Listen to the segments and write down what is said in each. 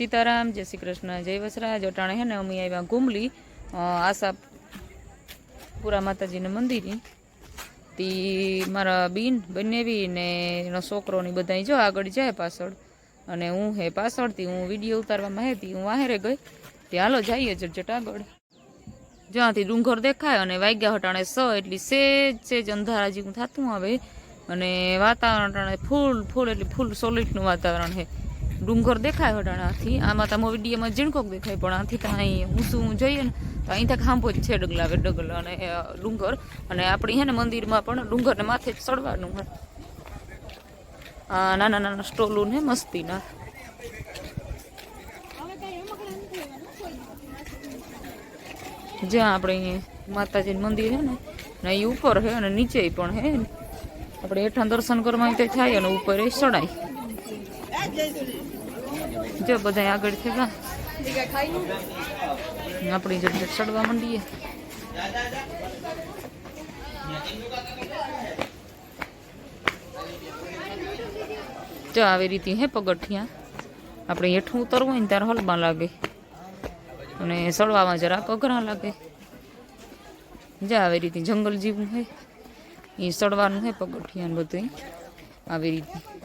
સીતારામ જય શ્રી કૃષ્ણ જય વસરાજ અટાણે હે ને અમે આવ્યા ગુમલી અ, આશા પુરા માતાજીના મંદિરે. તી મારા બીન બંનેવી ને એનો છોકરોની બધાય જો આગળ જાય પાછળ. અને હું હે પાછળથી હું વીડિયો ઉતારવામાં હતી હું વાહેરે ગઈ. તે હાલો જઈએ જટ આગળ. જ્યાંથી ડુંગર દેખાય અને વાગ્યા હટાણે સ એટલી સેજ સેજ અંધારા જેવું થતું આવે. અને વાતાવરણ ફૂલ ફૂલ એટલે ફૂલ સોલિડનું વાતાવરણ છે ડુંગર દેખાય હટાણાથી આમાં તમે વિડીયોમાં ઝીણકોક દેખાય, પણ આથી તો અહીં ઊંચું જોઈએ ને, તો અહીં તક હાંભો જ છે ડગલાવે ડગલ અને ડુંગર. અને આપણી હે ને મંદિરમાં પણ ડુંગરને માથે જ ચડવાનું હોય નાના નાના સ્ટોલું ને મસ્તીના. જ્યાં આપણે માતાજીનું મંદિર છે ને ને અહીં ઉપર છે અને નીચે પણ છે આપણે હેઠા દર્શન કરવા થાય અને ઉપર એ ચડાય. જો બધા આગળ છે ગા આપણે જટ જટ ચડવા માંડીએ. જો આવી રીતે હે પગથિયા. આપણે હેઠું ઉતરવું હોય ને ત્યારે હલમાં લાગે. અને સળવામાં જરાક અઘરા લાગે. જા આવી રીતે જંગલ જેવું હે. એ સડવાનું હે પગથિયા ને બધું આવી રીતે.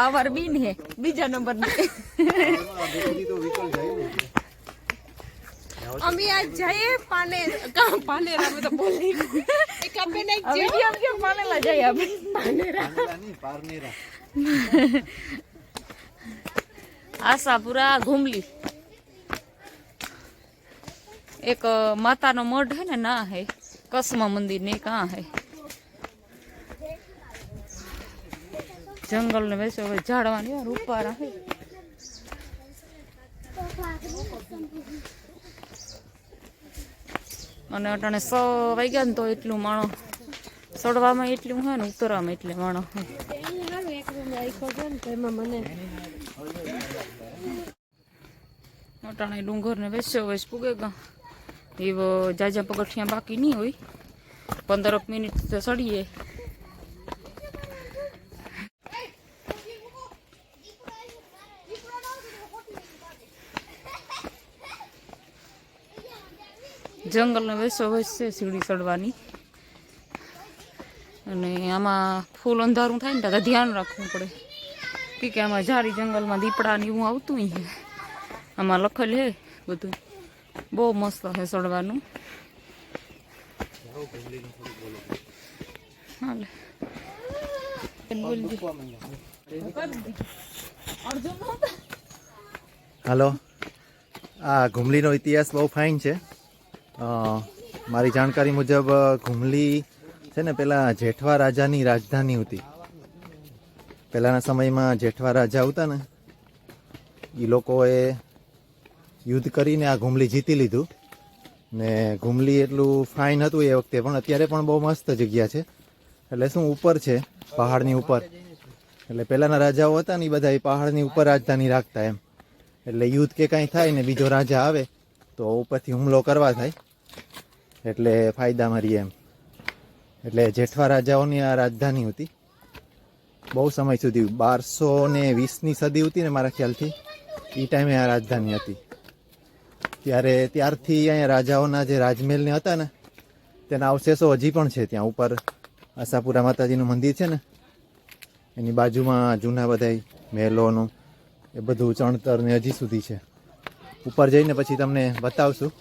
આ વાર બીન હે બીજા નંબર અમે આજ જઈએ પાને કા પાનેરા અમે તો બોલી એક આપે ને હવે કેમ કેમ માનેલા જાય આપણે આશાપુરા ઘુમલી એક અ, માતાનો મઢ હે ને ના હે કસમા મંદિર ને કાં હે જંગલ ને બેસો હવે ઝાડવાની યાર ઉપારા હે અને અટાણે સો વાગ્યા ને તો એટલું માણો સડવામાં એટલું હોય ને, ઉતરવામાં એટલે માણો અટાણે ડુંગર ને બેસ્યો હોય પૂગે ગા એવો જાજા પગથિયા બાકી નહીં હોય. પંદરક મિનિટ તો સડીએ. જંગલ ને બેસો વસ છે સીડી ચડવાની. અને આમાં ફૂલ અંધારું થાય ને તો ધ્યાન રાખવું પડે. કે આમાં ઝાડી જંગલમાં દીપડા ને એવું આવતું આમાં લખેલ હે બધું. બહુ મસ્ત છે ચડવાનું. હાલે. હાલો. આ ઘુમલીનો ઇતિહાસ બહુ ફાઇન છે. મારી જાણકારી મુજબ ઘુમલી છે ને, પેલા જેઠવા રાજાની રાજધાની હતી. પહેલાંના સમયમાં જેઠવા રાજા હતા ને એ લોકોએ યુદ્ધ કરીને આ ઘુમલી જીતી લીધું. ને ઘુમલી એટલું ફાઇન હતું એ વખતે, પણ અત્યારે પણ બહુ મસ્ત જગ્યા છે. એટલે શું ઉપર છે, પહાડની ઉપર. એટલે પહેલાંના રાજાઓ હતા ને એ બધા એ પહાડની ઉપર રાજધાની રાખતા એમ. એટલે યુદ્ધ કે કાંઈ થાય ને, બીજો રાજા આવે, તો ઉપરથી હુમલો કરવા થાય. એટલે ફાયદામાં રહીએ એમ. એટલે જેઠવા રાજાઓની આ રાજધાની હતી. બહુ સમય સુધી, બારસો ને વીસની સદી હતી ને મારા ખ્યાલથી. એ ટાઈમે આ રાજધાની હતી. ત્યારે ત્યારથી અહીંયા રાજાઓના જે રાજમહેલને હતા ને, તેના અવશેષો હજી પણ છે ત્યાં ઉપર. આશાપુરા માતાજીનું મંદિર છે ને, એની બાજુમાં જૂના બધા મહેલોનું, એ બધું ચણતર ને હજી સુધી છે. ઉપર જઈને પછી તમને બતાવશું.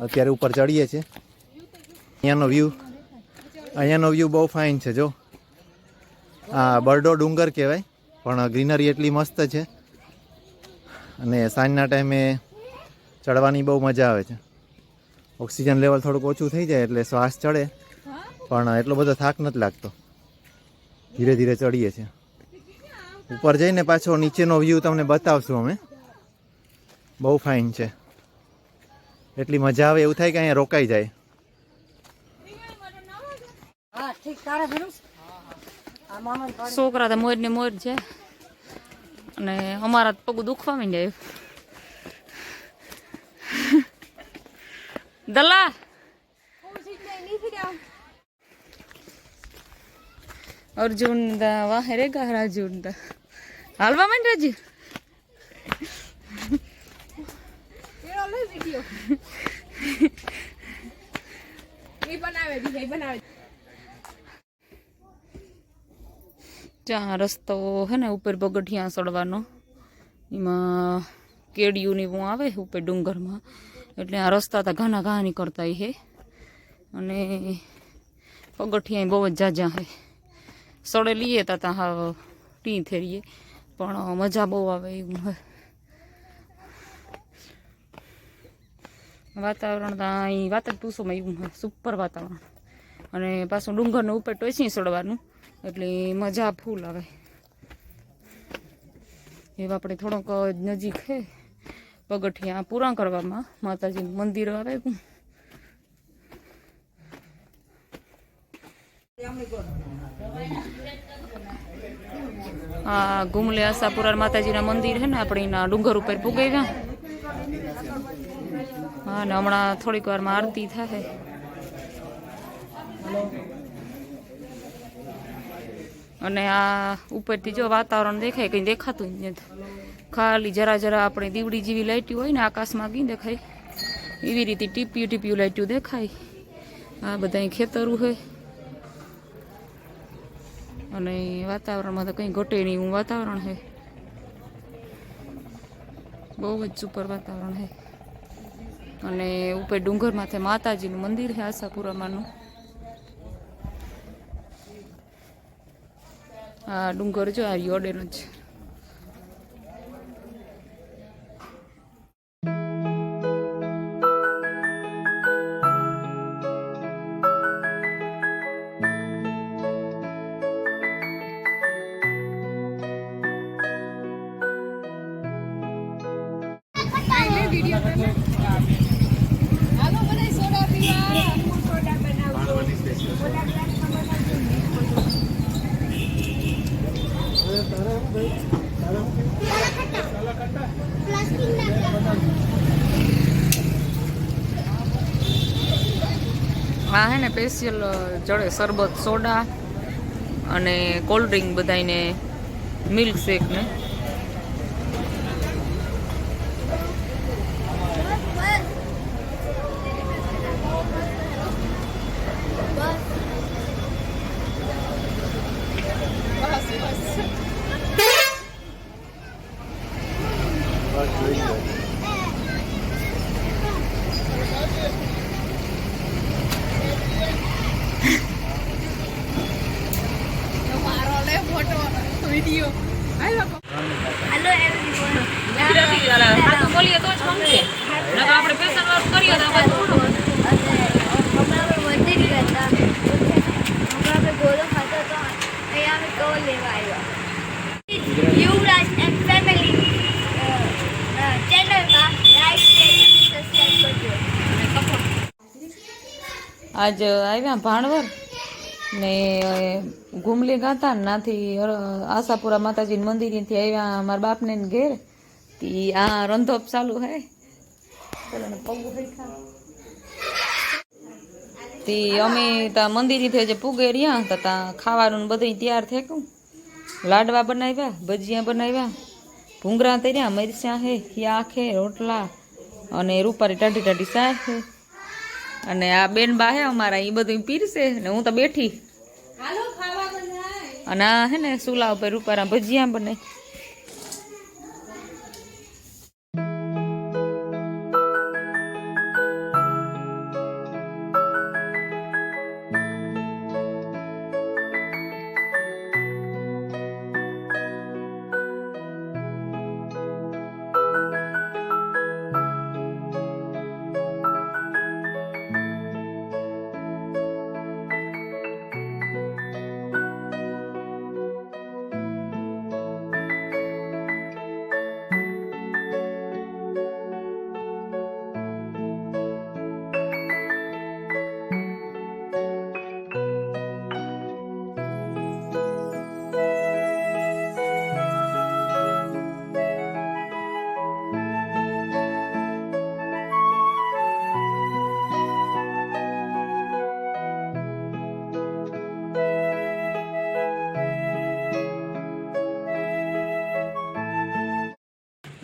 અત્યારે ઉપર ચડીએ છીએ. અહીંયાનો વ્યૂ અહીંયાનો વ્યૂ બહુ ફાઇન છે, જો. આ બરડો ડુંગર કહેવાય, પણ ગ્રીનરી એટલી મસ્ત છે. અને સાંજના ટાઈમે ચડવાની બહુ મજા આવે છે. ઓક્સિજન લેવલ થોડુંક ઓછું થઈ જાય એટલે શ્વાસ ચડે, પણ એટલો બધો થાક નથી લાગતો. ધીરે ધીરે ચડીએ છીએ. ઉપર જઈને પાછો નીચેનો વ્યૂ તમને બતાવશું અમે. બહુ ફાઇન છે. એટલી મજા આવે એવું થાય કે અહીંયા રોકાઈ જાય? છોકરા તો મોર ને મોર છે. અને અમારા પગ દુખવા માંડ્યા દલા અર્જુન દા વાહે રે ગા રાજુન દા. હાલવા માંડ રાજુ એનો લે વિડિયો એ બનાવે બીજા બનાવે જ્યાં રસ્તો હે ને ઉપર પગઠિયા સડવાનો એમાં કેડિયું ને એવું આવે ઉપર ડુંગરમાં. એટલે આ રસ્તા તો ઘણા ઘા નીકળતા હે. અને પગઠિયા બહુ જ જાજા હે. સડે લઈએ તા ટી થેરીએ પણ મજા બહુ આવે એવું હે. વાતાવરણ તો અહીં વાત જ પૂછોમાં એવું સુપર વાતાવરણ. અને પાછું ડુંગરનો ઉપર ટોચી ચડવાનું, એટલે મજા ફૂલ આવે. એવા આપણે થોડોક નજીક છે, પગથિયા પૂરા કરવામાં માતાજીનું મંદિર આવે. આ ગુમલે આશાપુરા માતાજીના મંદિર છે ને, આપણે ડુંગર ઉપર પુગાવ્યા હા, ને હમણાં થોડીક વારમાં આરતી થાય અને આ ઉપરથી જો વાતાવરણ દેખાય, કંઈ દેખાતું જ ખાલી જરા જરા આપણે દીવડી જેવી લાઈટી હોય ને આકાશમાં કંઈ દેખાય. એવી રીતે ટીપ્યું ટીપ્યું લાઈટ્યું દેખાય. આ બધા ખેતરું છે અને વાતાવરણમાં તો કંઈ ઘટે નહીં એવું વાતાવરણ છે બહુ જ સુપર વાતાવરણ છે અને ઉપર ડુંગર માથે માતાજીનું મંદિર છે આશાપુરામાંનું. આ ડુંગર જો આ યોડેનો જ. હાલો બધા સોડા પીવા સોડા બનાવજો આ હે ને સ્પેશિયલ જડે શરબત સોડા અને કોલ્ડ ડ્રિંક બધાને મિલ્ક ને મારો લે ફોટો વિડિયો હાલો બોલીએ તો જ સમજે આપણે પેશન વર્ક કરીએ તો આપણે યુવરાજ એન્ડ ફેમિલી ચેનલમાં લાઈક શેર અને સબસ્ક્રાઇબ કરજો આજ આવ્યા ભાણવર ને ઘુમલી ગાતા નાથી આશાપુરા માતાજી મંદિરેથી આવ્યા મારા બાપને ઘેર. તી આ રંધોપ ચાલુ હે. તી અમે તા મંદિરેથી જે પૂગે રહ્યા તા તા ખાવાનું બધું તૈયાર થયું લાડવા બનાવ્યા, ભજીયા બનાવ્યા ભૂંગરા તર્યા, મરચાં હે શાક ખે રોટલા અને રૂપારી ટાઢી ટાઢી હે. અને આ બેન બાહે અમારા એ બધું પીરશે ને હું તો બેઠી. અને આ હે ને સુલા ઉપર રૂપારા ભજીયા બને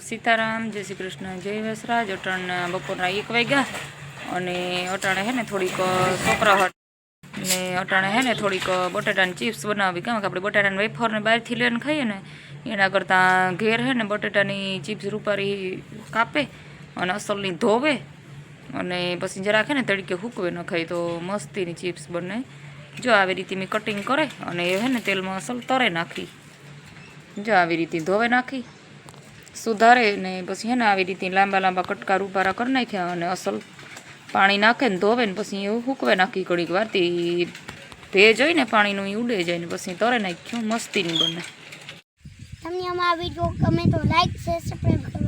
સીતારામ, જય શ્રી કૃષ્ણ, જય વસરાજ. અટણ બપોરના એક વાગ્યા અને અટાણે હે ને થોડીક સોપરાહટ ને અટાણે હે ને થોડીક બટાટાની ચિપ્સ બનાવી કેમ કે આપણે બટાટાની વેફરને બહારથી લઈને ખાઈએ ને, એના કરતાં ઘેર હે ને બટાટાની ચિપ્સ રૂપારી કાપે અને અસલની ધોવે અને પછી જરાક હે ને તડકે હૂકવે ન ખાઈ તો મસ્તીની ચિપ્સ બને. જો આવી રીતે મેં કટિંગ કરે અને એ હે ને તેલમાં અસલ તરે નાખી. જો આવી રીતે ધોવે નાખી. સુધારે ને પછી હે ને આવી રીતે લાંબા લાંબા કટકા રૂપારા કરી નાખ્યા અને અસલ પાણી નાખે ને ધોવે ને પછી એવું હૂકવે નાખી ઘડીક વારતી ભેજ હોય ને પાણીનું એ ઉડે જાય ને પછી તરે નાખ્યું, મસ્તીની બને. તમને અમારા વીડિયો ગમે તો લાઈક શેર સબસ્ક્રાઈબ નહીં